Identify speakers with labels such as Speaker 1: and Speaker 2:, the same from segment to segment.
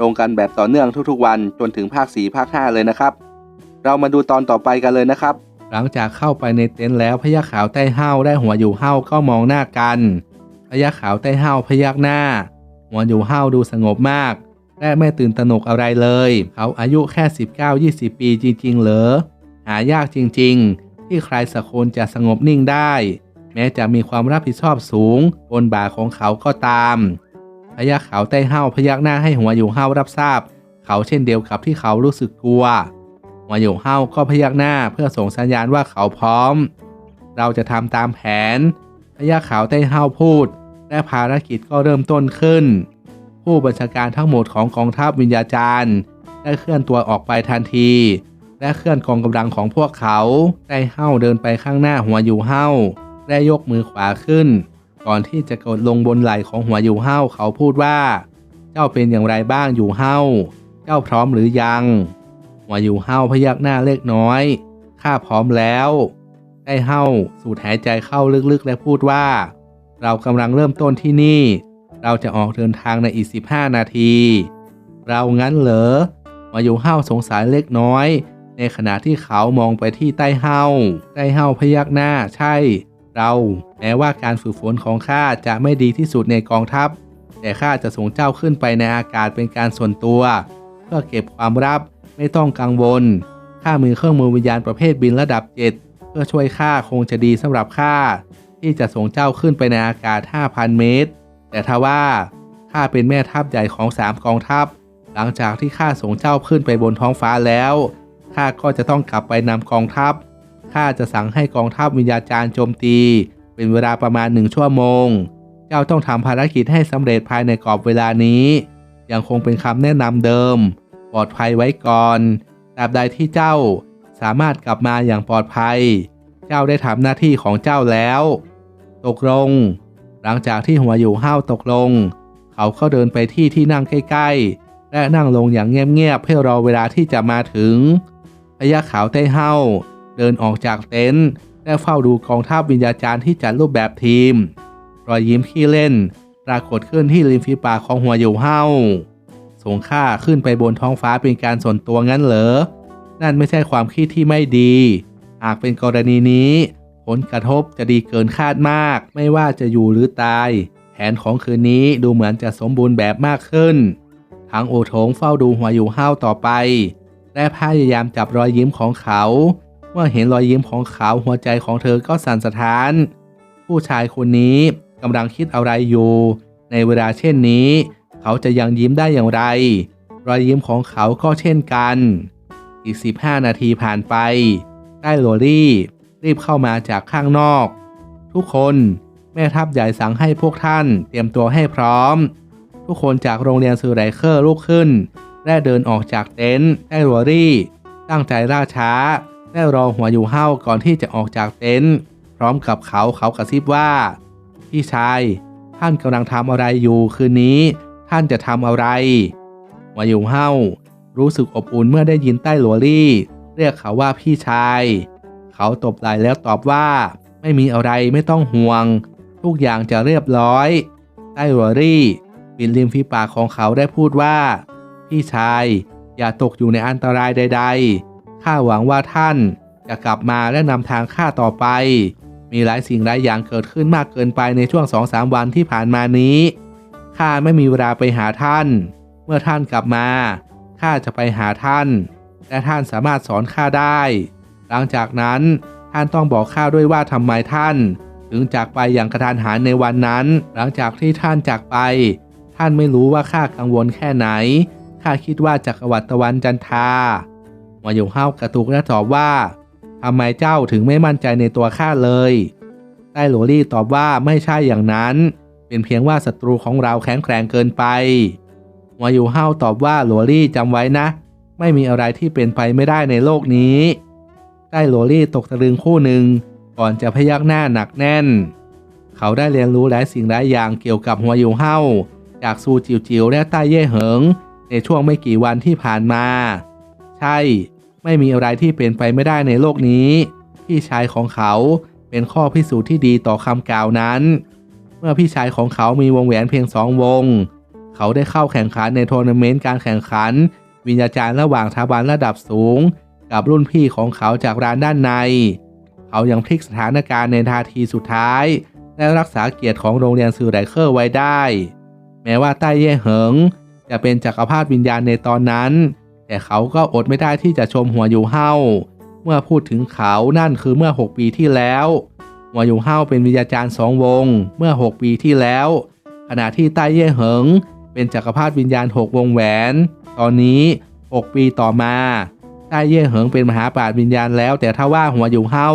Speaker 1: ลงกันแบบต่อเนื่องทุกๆวันจนถึงภาค 4 ภาค 5 เลยนะครับ เรามาดูตอนต่อไปกันเลยนะครับ หลังจากเข้าไปในเต็นท์แล้วพญาขาวใต้ห้าได้หัวอยู่ห้าก็มองหน้ากันพญาขาวใต้ห้าพยักหน้า หัวอยู่ห้าดูสงบมาก และไม่ตื่นตระหนกอะไรเลย เขาอายุแค่ 19-20 ปีจริงๆ เหรอ หายากจริงๆ ที่ใครสักคนจะสงบนิ่งได้ แม้จะมีความรับผิดชอบสูง บนบ่าของเขาก็ตาม พยักขาวใต้ห้าพยักหน้าให้หัวอยู่ห้ารับทราบ เขาเช่นเดียวกับที่เขารู้สึกกลัว หัวอยู่ห้าก็พยักหน้าเพื่อส่งสัญญาณว่าเขาพร้อม เราจะทำตามแผนพยักขาวใต้ห้าพูด และภารกิจก็เริ่มต้นขึ้น ผู้บัญชาการทั้งหมดของกองทัพวิญญาจารย์ได้เคลื่อนตัวออกไปทันที และเคลื่อนกองกำลังของพวกเขาได้เห้าเดินไปข้างหน้าหัวอยู่เห้าและยกมือขวาขึ้น ก่อนที่จะกดลงบนไหล่ของหัวอยู่เห้าเขาพูดว่า เจ้าเป็นอย่างไรบ้างอยู่เห้าเจ้าพร้อมหรือยัง หัวอยู่เห้าพยักหน้าเล็กน้อยข้าพร้อมแล้วได้เห้าสูดหายใจเข้าลึกๆ และพูดว่า เรากำลังเริ่มต้นที่นี่ เราจะออกเดินทางในอีก 15 นาที เรางั้นเหรอมาอยู่เห้าสงสัยเล็กน้อย ในขณะที่เขามองไปที่ใต้เห้าใต้เห้าพยักหน้าใช่ เราแม้ว่าการฝึกฝนของข้าจะไม่ดีที่สุดในกองทัพ แต่ข้าจะส่งเจ้าขึ้นไปในอากาศเป็นการส่วนตัว เพื่อเก็บความลับไม่ต้องกังวลข้ามีเครื่องมือวิญญาณประเภทบินระดับเจ็ดเพื่อช่วยข้าคงจะดีสำหรับข้าที่จะส่งเจ้าขึ้นไปในอากาศ 5,000 เมตร แต่ถ้าว่าข้าเป็นแม่ทัพใหญ่ของสามกองทัพ หลังจากที่ข้าส่งเจ้าขึ้นไปบนท้องฟ้าแล้วข้าก็จะต้องกลับไปนำกองทัพ ข้าจะสั่งให้กองทัพวิญญาจารย์โจมตี เป็นเวลาประมาณหนึ่งชั่วโมง เจ้าต้องทำภารกิจให้สำเร็จภายในกรอบเวลานี้ ยังคงเป็นคำแนะนำเดิม ปลอดภัยไว้ก่อนตราบใดที่เจ้าสามารถกลับมาอย่างปลอดภัย เจ้าได้ทำหน้าที่ของเจ้าแล้ว ตกลง หลังจากที่หัวอยู่ห้าวตกลง เขาก็เดินไปที่ที่นั่งใกล้ๆ และนั่งลงอย่างเงียบๆเพื่อรอเวลาที่จะมาถึงพยาขาวใต้เห้า เดินออกจากเต็นท์และเฝ้าดูกองทัพวิญญาจารย์ที่จัดรูปแบบทีม รอยยิ้มขี้เล่น ปรากฏขึ้นที่ริมฝีปากของหัวอยู่เห้าส่งข้าขึ้นไปบนท้องฟ้าเป็นการส่วนตัวงั้นเหรอ นั่นไม่ใช่ความคิดที่ไม่ดี หากเป็นกรณีนี้ ผลกระทบจะดีเกินคาดมาก ไม่ว่าจะอยู่หรือตาย แผนของคืนนี้ดูเหมือนจะสมบูรณ์แบบมากขึ้น ทั้งโอโถงเฝ้าดูหัวอยู่ห้าต่อไป และพยายามจับรอยยิ้มของเขา มื่อเห็นรอยยิ้มของเขาหัวใจของเธอก็สั่นสะท้าน ผู้ชายคนนี้กำลังคิดอะไรอยู่ ในเวลาเช่นนี้ เขาจะยังยิ้มได้อย่างไร รอยยิ้มของเขาก็เช่นกัน อีก 15 นาทีผ่านไป ได้โรลี่ รีบเข้ามาจากข้างนอก ทุกคนแม่ทัพใหญ่สั่งให้พวกท่านเตรียมตัวให้พร้อม ทุกคนจากโรงเรียนซูไรเคอร์ลุกขึ้น และเดินออกจากเต็นท์ได้โรลี่ ตั้งใจล่าช้า ได้รอหัวอยู่เห้าก่อนที่จะออกจากเต็นท์พร้อมกับเขาเขากระซิบว่า พี่ชาย ท่านกำลังทำอะไรอยู่คืนนี้ ท่านจะทำอะไรหัวอยู่เห้ารู้สึกอบอุ่นเมื่อได้ยินใต้หลัวลี่ เรียกเขาว่าพี่ชาย เขาตบไหล่แล้วตอบว่า ไม่มีอะไรไม่ต้องห่วง ทุกอย่างจะเรียบร้อย ใต้หลัวลี่ปิดริมฝีปากของเขาได้พูดว่า พี่ชาย อย่าตกอยู่ในอันตรายใด ๆ ข้าหวังว่าท่านจะกลับมาและนำทางข้าต่อไป มีหลายสิ่งหลายอย่างเกิดขึ้นมากเกินไปในช่วงสองสามวันที่ผ่านมานี้ ข้าไม่มีเวลาไปหาท่าน เมื่อท่านกลับมา ข้าจะไปหาท่าน และท่านสามารถสอนข้าได้ หลังจากนั้นท่านต้องบอกข้าด้วยว่าทำไมท่าน ถึงจากไปอย่างกระทันหันในวันนั้น หลังจากที่ท่านจากไป ท่านไม่รู้ว่าข้ากังวลแค่ไหน ข้าคิดว่าจักรวรรดิตะวันจันทา มาอยู่ห้ากระตุกและตอบว่าทำไมเจ้าถึงไม่มั่นใจในตัวข้าเลยใต้โหลลี่ตอบว่าไม่ใช่อย่างนั้น เป็นเพียงว่าศัตรูของเราแข็งแกร่งเกินไปมอยู่ห้าตอบว่าโหลลี่จำไว้นะ ไม่มีอะไรที่เป็นไปไม่ได้ในโลกนี้ใต้โลลี่ตกตะลึงคู่หนึ่งก่อนจะพยักหน้าหนักแน่น เขาได้เรียนรู้หลายสิ่งหลายอย่างเกี่ยวกับหัวยูเฮาจากซูจิวจิวและใต้เย่เหิง ในช่วงไม่กี่วันที่ผ่านมา ใช่ ไม่มีอะไรที่เป็นไปไม่ได้ในโลกนี้ พี่ชายของเขาเป็นข้อพิสูจน์ที่ดีต่อคำกล่าวนั้น เมื่อพี่ชายของเขามีวงแหวนเพียงสองวง เขาได้เข้าแข่งขันในทัวร์นาเมนต์การแข่งขัน วิญญาจารย์ระหว่างทาบันระดับสูง กับรุ่นพี่ของเขาจากร้านด้านใน เขายังพลิกสถานการณ์ในนาทีสุดท้าย และรักษาเกียรติของโรงเรียนซือไรเคอร์ไว้ได้ แม้ว่าใต้เย่เหิง จะเป็นจักรพรรดิวิญญาณในตอนนั้น แต่เขาก็อดไม่ได้ที่จะชมหัวยูเฮาเมื่อพูดถึงเขานั่นคือเมื่อ 6 ปีที่แล้ว หัวยูเฮาเป็นวิญญาจารย์สองวง เมื่อ 6 ปีที่แล้ว ขณะที่ใต้เย่เหิง เป็นจักรพรรดิวิญญาณ 6 วงแหวน ตอนนี้ 6 ปีต่อมาใต้เย่เหิงเป็นมหาปราชญ์วิญญาณแล้ว แต่ถ้าว่าหัวยูเฮา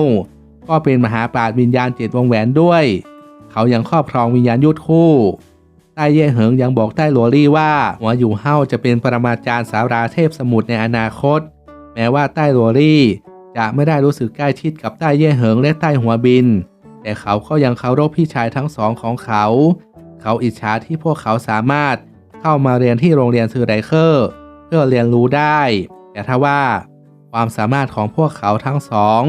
Speaker 1: ก็เป็นมหาปราชญ์วิญญาณเจ็ดวงแหวนด้วย เขายังครอบครองวิญญาณยุทธคู่ ใต้เย่เหิงยังบอกใต้หลวลี่ว่าหัวอยู่เฮาจะเป็นปรมาจารย์สาราเทพสมุทรในอนาคต แม้ว่าใต้หลวลี่จะไม่ได้รู้สึกใกล้ชิดกับใต้เย่เหิงและใต้หัวบิน แต่เขาก็ยังเคารพพี่ชายทั้งสองของเขา เขาอิจฉาที่พวกเขาสามารถเข้ามาเรียนที่โรงเรียนซือไรเคอร์ เพื่อเรียนรู้ได้ แต่ถ้าว่า ความสามารถของพวกเขาทั้งสอง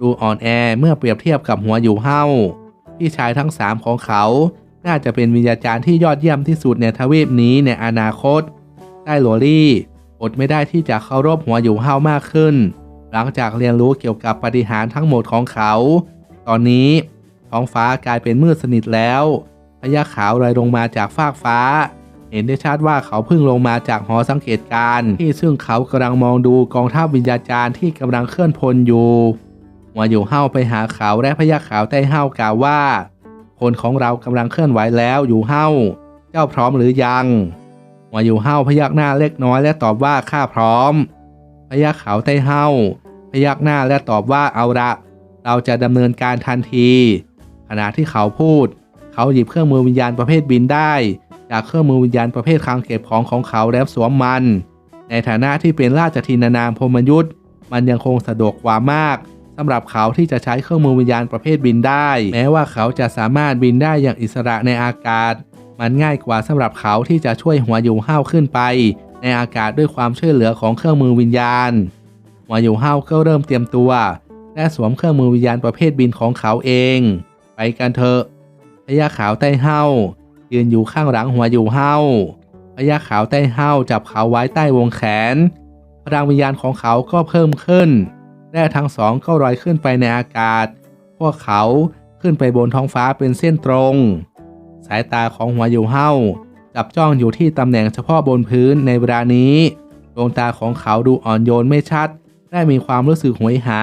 Speaker 1: ดูอ่อนแอเมื่อเปรียบเทียบกับหัวอยู่เฮาพี่ชายทั้งสามของเขา น่าจะเป็นวิญญาจารย์ที่ยอดเยี่ยมที่สุดในทวีปนี้ในอนาคตใต้โลลี่ อดไม่ได้ที่จะเคารพหัวอยู่เฮามากขึ้น หลังจากเรียนรู้เกี่ยวกับปฏิหารทั้งหมดของเขา ตอนนี้ท้องฟ้ากลายเป็นมืดสนิทแล้วพญาขาวลอยลงมาจากฟากฟ้า เห็นได้ชัดว่าเขาเพิ่งลงมาจากหอสังเกตการณ์ที่ซึ่งเขากำลังมองดูกองทัพวิญญาจารย์ที่กำลังเคลื่อนพลอยู่หัวอยู่เฮาไปหาเขาและพญาขาวใต้เฮากล่าวว่า คนของเรากำลังเคลื่อนไหวแล้วอยู่เฮ้า เจ้าพร้อมหรือยังหัวอยู่เฮ้าพยักหน้าเล็กน้อยและตอบว่าข้าพร้อมพญาขาวใต้เฮ้าพยักหน้าและตอบว่าเอาละ เราจะดำเนินการทันที ขณะที่เขาพูด เขาหยิบเครื่องมือวิญญาณประเภทบินได้ จากเครื่องมือวิญญาณประเภทคลังเก็บของของเขาแล้วสวมมัน ในฐานะที่เป็นราชทินานามพมยุทธ์มันยังคงสะดวกกว่ามาก สำหรับเขาที่จะใช้เครื่องมือวิญญาณประเภทบินได้ แม้ว่าเขาจะสามารถบินได้อย่างอิสระในอากาศ มันง่ายกว่าสำหรับเขาที่จะช่วยหัวอยู่ห้าวขึ้นไป ในอากาศด้วยความช่วยเหลือของเครื่องมือวิญญาณ หัวอยู่ห้าวก็เริ่มเตรียมตัว และสวมเครื่องมือวิญญาณประเภทบินของเขาเอง ไปกันเถอะพญาขาวใต้เห้ายืนอยู่ข้างหลังหัวอยู่เห้าพญาขาวใต้เห้าจับเขาไว้ใต้วงแขนพลังวิญญาณของเขาก็เพิ่มขึ้น และทั้งสองก็ลอยขึ้นไปในอากาศ พวกเขาขึ้นไปบนท้องฟ้าเป็นเส้นตรง สายตาของหัวอยู่เห้าจับจ้องอยู่ที่ตำแหน่งเฉพาะบนพื้นในเวลานี้ดวงตาของเขาดูอ่อนโยนไม่ชัด และมีความรู้สึกหวยหา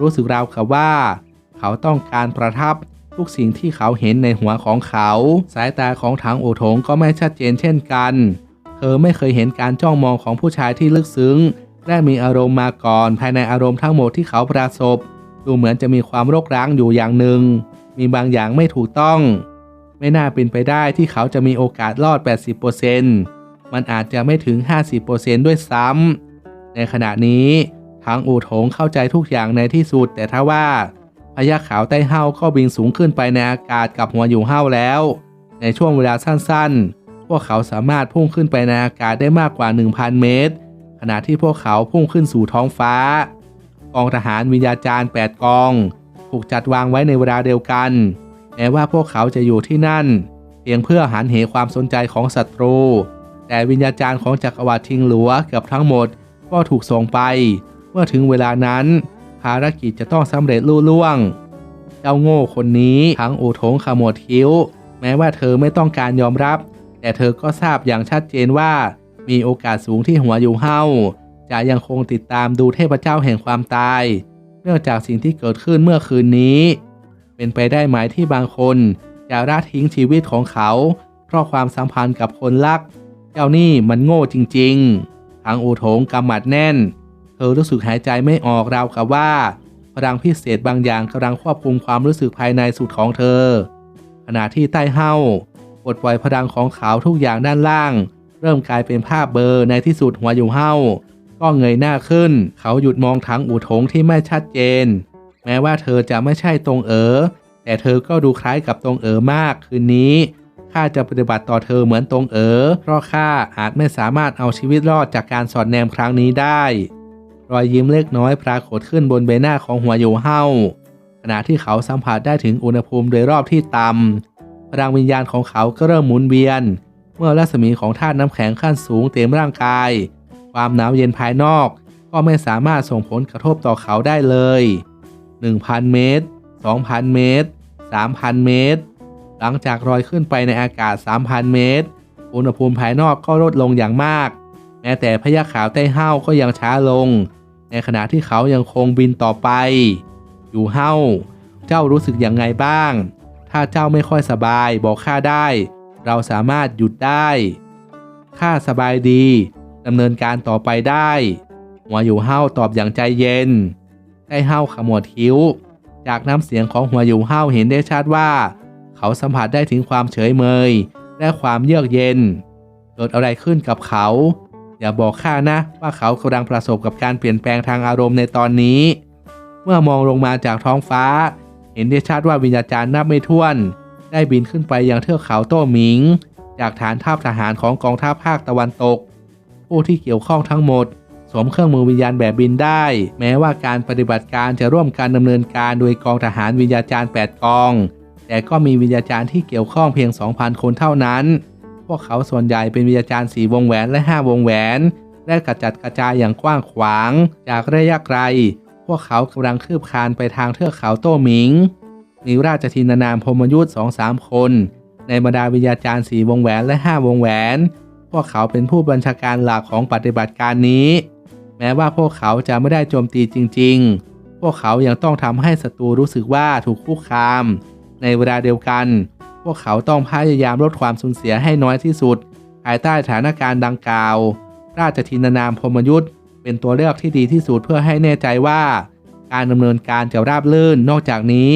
Speaker 1: รู้สึกราวกับว่า เขาต้องการประทับทุกสิ่งที่เขาเห็นในหัวของเขา สายตาของถังโอถงก็ไม่ชัดเจนเช่นกัน เธอไม่เคยเห็นการจ้องมองของผู้ชายที่ลึกซึ้ง และมีอารมณ์มาก่อน ภายในอารมณ์ทั้งหมดที่เขาประสบ ดูเหมือนจะมีความรกร้างอยู่อย่างหนึ่ง มีบางอย่างไม่ถูกต้อง ไม่น่าเป็นไปได้ที่เขาจะมีโอกาสรอด 80%มันอาจจะไม่ถึง 50%ด้วยซ้ำในขณะนี้ทางอู่ถงเข้าใจทุกอย่างในที่สุด แต่ถ้าว่าพญาขาวใต้เห้าก็บินสูงขึ้นไปในอากาศกับหัวอยู่เห้าแล้ว ในช่วงเวลาสั้นๆ พวกเขาสามารถพุ่งขึ้นไปในอากาศได้มากกว่า 1,000 เมตร ณะที่พวกเขาพุ่งขึ้นสู่ท้องฟ้า กองทหารวิญญาจารย์ 8 กอง ถูกจัดวางไว้ในเวลาเดียวกันแม้ว่าพวกเขาจะอยู่ที่นั่น เพียงเพื่อหันเหความสนใจของศัตรู แต่วิญญาจารย์ของจักรวรรดิทิงหลัวเกือบทั้งหมดก็ถูกส่งไป เมื่อถึงเวลานั้นภารกิจจะต้องสำเร็จลุล่วง เจ้าโง่คนนี้ทั้งโอทงขมวดคิ้ว แม้ว่าเธอไม่ต้องการยอมรับ แต่เธอก็ทราบอย่างชัดเจนว่า มีโอกาสสูงที่หัวอยู่เฮาจะยังคงติดตามดูเทพเจ้าแห่งความตาย เนื่องจากสิ่งที่เกิดขึ้นเมื่อคืนนี้ เป็นไปได้ไหมที่บางคนจะละทิ้งชีวิตของเขา เพราะความสัมพันธ์กับคนรัก เจ้านี่มันโง่จริงๆ ทางอูโถงกำหมัดแน่น เธอรู้สึกหายใจไม่ออกราวกับว่าพลังพิเศษบางอย่างกำลังควบคุมความรู้สึกภายในสุดของเธอ ขณะที่ใต้เห้าปลดปล่อยพลังของเขาทุกอย่างด้านล่าง เริ่มกลายเป็นภาพเบลอร์ในที่สุดหัวอยู่เห้าก็เงยหน้าขึ้น เขาหยุดมองถังอู่ถงที่ไม่ชัดเจน แม้ว่าเธอจะไม่ใช่ตรงเอ๋อแต่เธอก็ดูคล้ายกับตรงเอ๋อมากคืนนี้ข้าจะปฏิบัติต่อเธอเหมือนตรงเอ๋อเพราะข้าอาจไม่สามารถเอาชีวิตรอดจากการสอดแนมครั้งนี้ได้ รอยยิ้มเล็กน้อยปรากฏขึ้นบนใบหน้าของหัวอยู่เฮาขณะที่เขาสัมผัสได้ถึงอุณหภูมิโดยรอบที่ต่ำพลังวิญญาณของเขาก็เริ่มหมุนเวียน เมื่อรัศมีของธาตุน้ำแข็งขั้นสูงเต็มร่างกาย ความหนาวเย็นภายนอก ก็ไม่สามารถส่งผลกระทบต่อเขาได้เลย 1,000 เมตร 2,000 เมตร 3,000 เมตร หลังจากลอยขึ้นไปในอากาศ 3,000 เมตร อุณหภูมิภายนอกก็ลดลงอย่างมาก แม้แต่พญาขาวไต้เฮ้าก็ยังช้าลง ในขณะที่เขายังคงบินต่อไป อยู่เฮ้า เจ้ารู้สึกอย่างไงบ้าง ถ้าเจ้าไม่ค่อยสบายบอกข้าได้ เราสามารถหยุดได้ ข้าสบายดีดำเนินการต่อไปได้ หัวอยู่เฮ้าตอบอย่างใจเย็นไต้เฮ้าขมวดคิ้ว จากน้ำเสียงของหัวอยู่เฮ้าเห็นได้ชัดว่า เขาสัมผัสได้ถึงความเฉยเมย และความเยือกเย็น เกิดอะไรขึ้นกับเขา อย่าบอกข้านะว่าเขากำลังประสบกับการเปลี่ยนแปลงทางอารมณ์ในตอนนี้ เมื่อมองลงมาจากท้องฟ้า เห็นได้ชัดว่าวิญญาจารย์นับไม่ถ้วน ได้บินขึ้นไปยังเทือกเขาโต้หมิง จากฐานทัพทหารของกองทัพภาคตะวันตก ผู้ที่เกี่ยวข้องทั้งหมด สวมเครื่องมือวิญญาณแบบบินได้ แม้ว่าการปฏิบัติการจะร่วมการดำเนินการโดยกองทหารวิญญาจารย์ 8 กอง แต่ก็มีวิญญาจารย์ที่เกี่ยวข้องเพียง 2,000 คนเท่านั้น พวกเขาส่วนใหญ่เป็นวิญญาจารย์สีวงแหวนและ 5 วงแหวนและกระจัดกระจายอย่างกว้างขวาง จากระยะไกล พวกเขากำลังคืบคานไปทางเทือกเขาโต้หมิง มีราชทินานามพมยุทธ์สองสามคน ในบรรดาวิญญาจารย์สี่วงแหวนและ5วงแหวน พวกเขาเป็นผู้บัญชาการหลักของปฏิบัติการนี้ แม้ว่าพวกเขาจะไม่ได้โจมตีจริง ๆ พวกเขายังต้องทำให้ศัตรูรู้สึกว่าถูกคุกคาม ในเวลาเดียวกัน พวกเขาต้องพยายามลดความสูญเสียให้น้อยที่สุด ภายใต้สถานการณ์ดังกล่าว ราชทินานามพมยุทธ์เป็นตัวเลือกที่ดีที่สุดเพื่อให้แน่ใจว่า การดำเนินการจะราบรื่นนอกจากนี้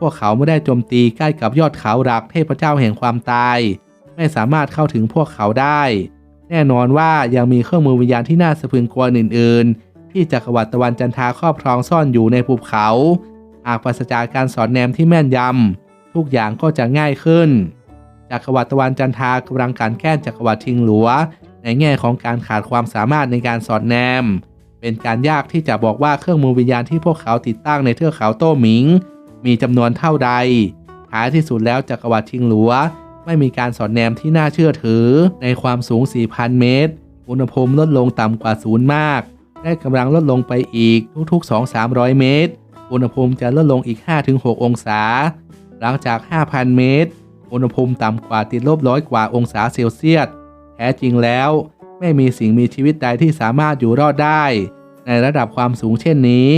Speaker 1: พวกเขาไม่ได้โจมตีใกล้กับยอดเขาหลักเทพเจ้าแห่งความตาย ไม่สามารถเข้าถึงพวกเขาได้ แน่นอนว่ายังมีเครื่องมือวิญญาณที่น่าสะพรึงกลัวอื่น ๆ ที่จักรวรรดิตะวันจันทาครอบครองซ่อนอยู่ในภูเขาหากปราศจากการสอนแนมที่แม่นยำทุกอย่างก็จะง่ายขึ้นจักรวรรดิตะวันจันทากำลังการแก้จักรวรรดิชิงหลัว ในแง่ของการขาดความสามารถในการสอดแนม เป็นการยากที่จะบอกว่าเครื่องมือวิญญาณที่พวกเขาติดตั้งในเทือกเขาโต้หมิง มีจำนวนเท่าใด ท้ายที่สุดแล้วจักรวรรดิชิงหลัว ไม่มีการสอดแนมที่น่าเชื่อถือ ในความสูง 4,000 เมตร อุณหภูมิลดลงต่ำกว่าศูนย์มากและกำลังลดลงไปอีกทุกๆ 2-300 เมตร อุณหภูมิจะลดลงอีก 5-6 องศา หลังจาก 5,000 เมตร อุณหภูมิต่ำกว่าติดลบร้อยกว่าองศาเซลเซียส แท้จริงแล้วไม่มีสิ่งมีชีวิตใดที่สามารถอยู่รอดได้ ในระดับความสูงเช่นนี้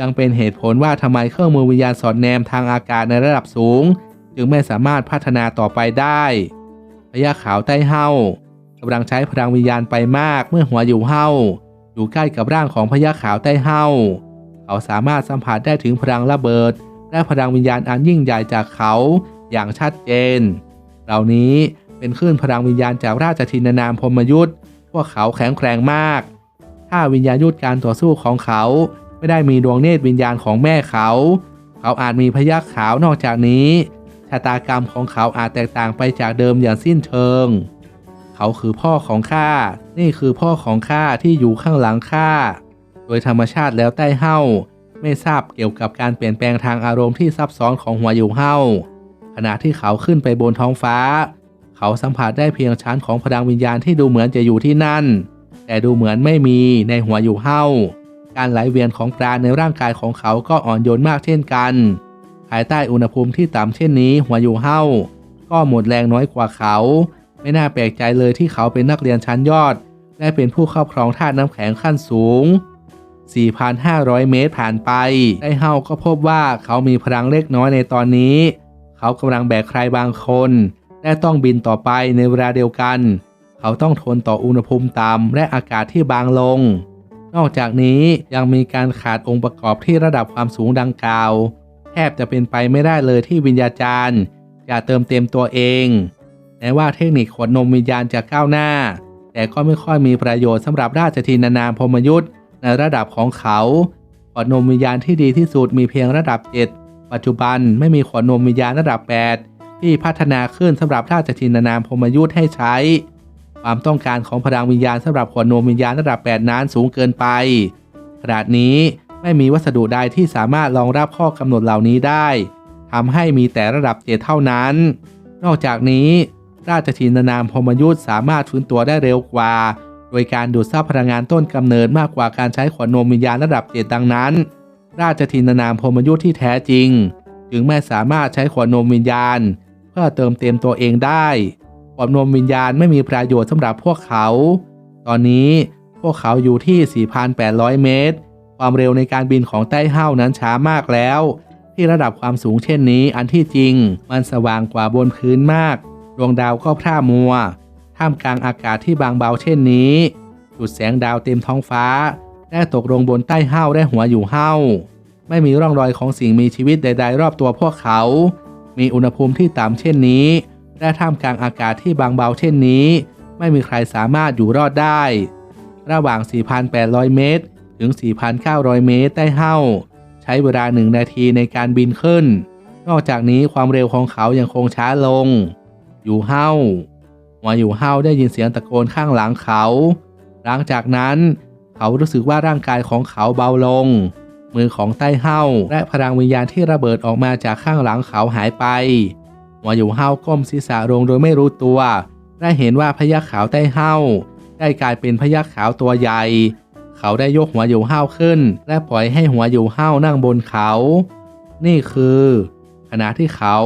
Speaker 1: ยังเป็นเหตุผลว่าทำไมเครื่องมือวิญญาณสอดแนมทางอากาศในระดับสูง จึงไม่สามารถพัฒนาต่อไปได้พญาขาวใต้เฮากำลังใช้พลังวิญญาณไปมากเมื่อหัวอยู่เฮาอยู่ใกล้กับร่างของพญาขาวใต้เฮาเขาสามารถสัมผัสได้ถึงพลังระเบิด และพลังวิญญาณอันยิ่งใหญ่จากเขาอย่างชัดเจน เหล่านี้เป็นคลื่นพลังวิญญาณจากราชทินานามพมยุทธ์พวกเขาแข็งแกร่งมาก ถ้าวิญญาณยุทธการต่อสู้ของเขา ไม่ได้มีดวงเนตรวิญญาณของแม่เขา เขาอาจมีพยักขาวนอกจากนี้ ชะตากรรมของเขาอาจแตกต่างไปจากเดิมอย่างสิ้นเชิง เขาคือพ่อของข้า นี่คือพ่อของข้าที่อยู่ข้างหลังข้า โดยธรรมชาติแล้วใต้เฮ้าไม่ทราบเกี่ยวกับการเปลี่ยนแปลงทางอารมณ์ที่ซับซ้อนของหัวอยู่เฮ้าขณะที่เขาขึ้นไปบนท้องฟ้า เขาสัมผัสได้เพียงชั้นของพลังวิญญาณที่ดูเหมือนจะอยู่ที่นั่น แต่ดูเหมือนไม่มีในหัวอยู่เฮ้า การไหลเวียนของปราในร่างกายของเขาก็อ่อนโยนมากเช่นกัน ภายใต้อุณหภูมิที่ต่ำเช่นนี้หัวอยู่เฮ้าก็หมดแรงน้อยกว่าเขา ไม่น่าแปลกใจเลยที่เขาเป็นนักเรียนชั้นยอด และเป็นผู้ครอบครองธาตุน้ำแข็งขั้นสูง 4,500 เมตรผ่านไปไต้เฮาก็พบว่าเขามีพลังเล็กน้อยในตอนนี้ เขากำลังแบกใครบางคน และต้องบินต่อไปในเวลาเดียวกัน เขาต้องทนต่ออุณหภูมิต่ำและอากาศที่บางลง นอกจากนี้ยังมีการขาดองค์ประกอบที่ระดับความสูงดังกล่าว แทบจะเป็นไปไม่ได้เลยที่วิญญาจารย์จะเติมเต็มตัวเองแม้ว่าเทคนิคขวดนมวิญญาณจะก้าวหน้า แต่ก็ไม่ค่อยมีประโยชน์สำหรับราชทินานามพมยุทธ์ในระดับของเขาขวดนมวิญญาณที่ดีที่สุดมีเพียงระดับ 7 ปัจจุบันไม่มีขวดนมวิญญาณระดับ 8 ที่พัฒนาขึ้นสำหรับราชทินานามพมยุทธ์ให้ใช้ ความต้องการของพลังวิญญาณสำหรับขวดนมวิญญาณระดับ 8 นั้นสูงเกินไปขนาดนี้ไม่มีวัสดุใดที่สามารถรองรับข้อกำหนดเหล่านี้ได้ทำให้มีแต่ระดับเจ็ดเท่านั้น นอกจากนี้ ราชทินานามพมยุทธ์สามารถฟื้นตัวได้เร็วกว่า โดยการดูดซับพลังงานต้นกำเนิดมากกว่าการใช้ขวดนมวิญญาณระดับเจ็ดดังนั้น ราชทินานามพมยุทธ์ที่แท้จริง จึงไม่สามารถใช้ขวดนมวิญญาณ เพื่อเติมเต็มตัวเองได้ ขวดนมวิญญาณไม่มีประโยชน์สำหรับพวกเขา ตอนนี้พวกเขาอยู่ที่ 4,800 เมตร ความเร็วในการบินของไต้เฮ้านั้นช้ามากแล้ว ที่ระดับความสูงเช่นนี้อันที่จริง มันสว่างกว่าบนพื้นมาก ดวงดาวก็พร่ามัว ท่ามกลางอากาศที่บางเบาเช่นนี้ จุดแสงดาวเต็มท้องฟ้า ได้ตกลงบนใต้เห้าได้หัวอยู่เห้า ไม่มีร่องรอยของสิ่งมีชีวิตใด ๆ รอบตัวพวกเขา มีอุณหภูมิที่ต่ำเช่นนี้ และท่ามกลางอากาศที่บางเบาเช่นนี้ ไม่มีใครสามารถอยู่รอดได้ ระหว่าง 4,800 เมตร ถึง 4,900 เมตรใต้เห้าใช้เวลาหนึ่งนาทีในการบินขึ้น นอกจากนี้ความเร็วของเขายังคงช้าลง อยู่เห้าหัวอยู่เห้าได้ยินเสียงตะโกนข้างหลังเขา หลังจากนั้นเขารู้สึกว่าร่างกายของเขาเบาลง มือของใต้เห้าและพลังวิญญาณที่ระเบิดออกมาจากข้างหลังเขาหายไป หัวอยู่เห้าก้มศีรษะลงโดยไม่รู้ตัว ได้เห็นว่าพยักขาวใต้เห้าได้กลายเป็นพยักขาวตัวใหญ่ เขาได้ยกหัวอยู่เห้าขึ้น และปล่อยให้หัวอยู่เห้านั่งบนเขา นี่คือ ขณะที่เขา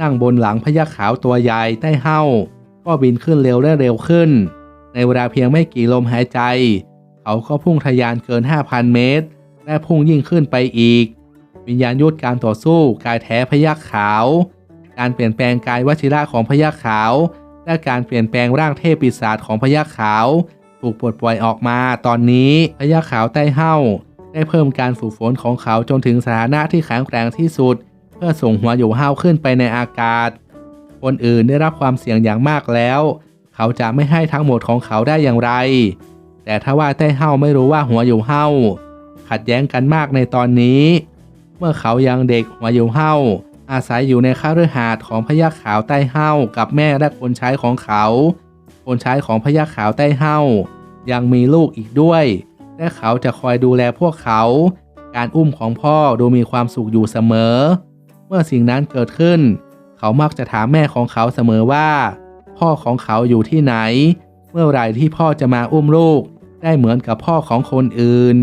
Speaker 1: นั่งบนหลังพยักขาวตัวใหญ่ใต้เห้าก็บินขึ้นเร็วและเร็วขึ้น ในเวลาเพียงไม่กี่ลมหายใจ เขาก็พุ่งทะยานเกิน 5,000 เมตร และพุ่งยิ่งขึ้นไปอีก วิญญาณยุทธการต่อสู้กายแท้พยักขาว การเปลี่ยนแปลงกายวชิระของพยักขาว และการเปลี่ยนแปลงร่างเทพปีศาจของพยักขาว ถูกปลดปล่อยออกมาตอนนี้พยักขาวใต้เห้าได้เพิ่มการฝึกฝนของเขาจนถึงสถานะที่แข็งแกร่งที่สุด เพื่อส่งหัวอยู่ห้าวขึ้นไปในอากาศ คนอื่นได้รับความเสี่ยงอย่างมากแล้ว เขาจะไม่ให้ทั้งหมดของเขาได้อย่างไร แต่ถ้าว่าใต้เห้าไม่รู้ว่าหัวอยู่เห้าขัดแย้งกันมากในตอนนี้ เมื่อเขายังเด็กหัวอยู่เห้า อาศัยอยู่ในคฤหาสน์ของพยัคฆ์ขาวใต้เห้ากับแม่และคนใช้ของเขา คนใช้ของพยัคฆ์ขาวใต้เห้ายังมีลูกอีกด้วย และเขาจะคอยดูแลพวกเขา การอุ้มของพ่อดูมีความสุขอยู่เสมอ เมื่อสิ่งนั้นเกิดขึ้น เขามักจะถามแม่ของเขาเสมอว่า พ่อของเขาอยู่ที่ไหน เมื่อไหร่ที่พ่อจะมาอุ้มลูก ได้เหมือนกับพ่อของคนอื่น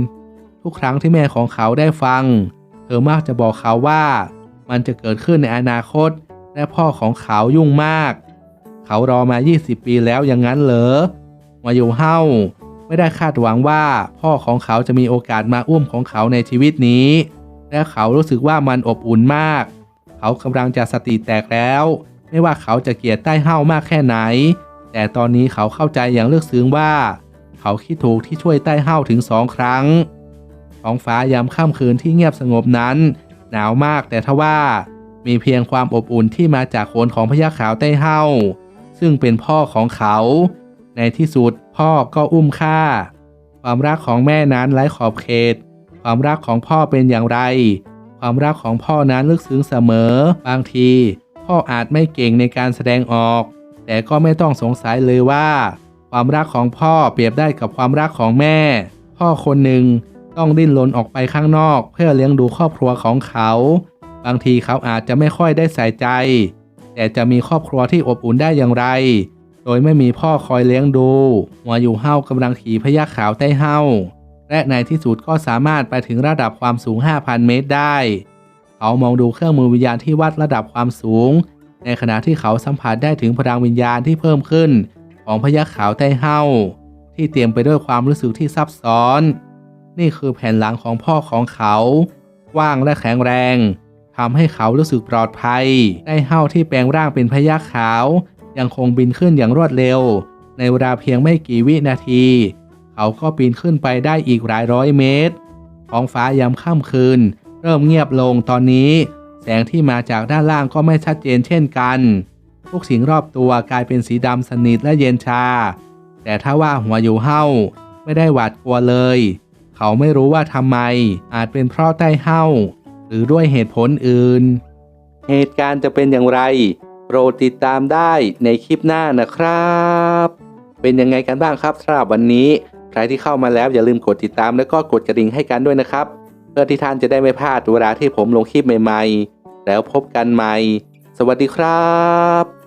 Speaker 1: ทุกครั้งที่แม่ของเขาได้ฟัง เธอมักจะบอกเขาว่า มันจะเกิดขึ้นในอนาคต และพ่อของเขายุ่งมาก เขารอมา 20 ปีแล้วอย่างนั้นเหรอมาอยู่เฮ้าไม่ได้คาดหวังว่าพ่อของเขาจะมีโอกาสมาอุ้มของเขาในชีวิตนี้ และเขารู้สึกว่ามันอบอุ่นมาก เขากำลังจะสติแตกแล้ว ไม่ว่าเขาจะเกลียดใต้เฮ้ามากแค่ไหน แต่ตอนนี้เขาเข้าใจอย่างลึกซึ้งว่า เขาคิดถูกที่ช่วยใต้เฮ้าถึงสองครั้งท้องฟ้ายามค่ำคืนที่เงียบสงบนั้น หนาวมากแต่ทว่ามีเพียงความอบอุ่นที่มาจากโขนของพญาขาวใต้เฮาซึ่งเป็นพ่อของเขา ในที่สุดพ่อก็อุ้มฆ่า ความรักของแม่นั้นไร้ขอบเขต ความรักของพ่อเป็นอย่างไร ความรักของพ่อนั้นลึกซึ้งเสมอ บางที พ่ออาจไม่เก่งในการแสดงออก แต่ก็ไม่ต้องสงสัยเลยว่า ความรักของพ่อเปรียบได้กับความรักของแม่ พ่อคนหนึ่ง ต้องดิ้นรนออกไปข้างนอก เพื่อเลี้ยงดูครอบครัวของเขา บางทีเขาอาจจะไม่ค่อยได้ใส่ใจ แต่จะมีครอบครัวที่อบอุ่นได้อย่างไร โดยไม่มีพ่อคอยเลี้ยงดู หัวอยู่เฮ้ากำลังขี่พญาขาวใต้เฮ้าและในที่สุดก็สามารถไปถึงระดับความสูง 5,000 เมตรได้ เขามองดูเครื่องมือวิญญาณที่วัดระดับความสูง ในขณะที่เขาสัมผัสได้ถึงพลังวิญญาณที่เพิ่มขึ้น ของพญาขาวใต้เฮ้าที่เตรียมไปด้วยความรู้สึกที่ซับซ้อน นี่คือแผ่นหลังของพ่อของเขา กว้างและแข็งแรงทำให้เขารู้สึกปลอดภัย ได้เฮาที่แปลงร่างเป็นพญาขาว ยังคงบินขึ้นอย่างรวดเร็ว ในเวลาเพียงไม่กี่วินาที เขาก็ปีนขึ้นไปได้อีกหลายร้อยเมตร ท้องฟ้ายามค่ำคืน เริ่มเงียบลงตอนนี้ แสงที่มาจากด้านล่างก็ไม่ชัดเจนเช่นกันทุกสิ่งรอบตัวกลายเป็นสีดำสนิทและเย็นชา แต่ถ้าว่าหัวอยู่เห่าไม่ได้หวาดกลัวเลย เขาไม่รู้ว่าทำไม อาจเป็นเพราะใต้เห่าหรือด้วยเหตุผลอื่น เหตุการณ์จะเป็นอย่างไร โปรดติดตามได้ในคลิปหน้านะครับ เป็นยังไงกันบ้างครับสำหรับวันนี้ ใครที่เข้ามาแล้วอย่าลืมกดติดตามแล้วก็กดกระดิ่งให้กันด้วยนะครับ เพื่อที่ท่านจะได้ไม่พลาดเวลาที่ผมลงคลิปใหม่ ๆ แล้วพบกันใหม่ สวัสดีครับ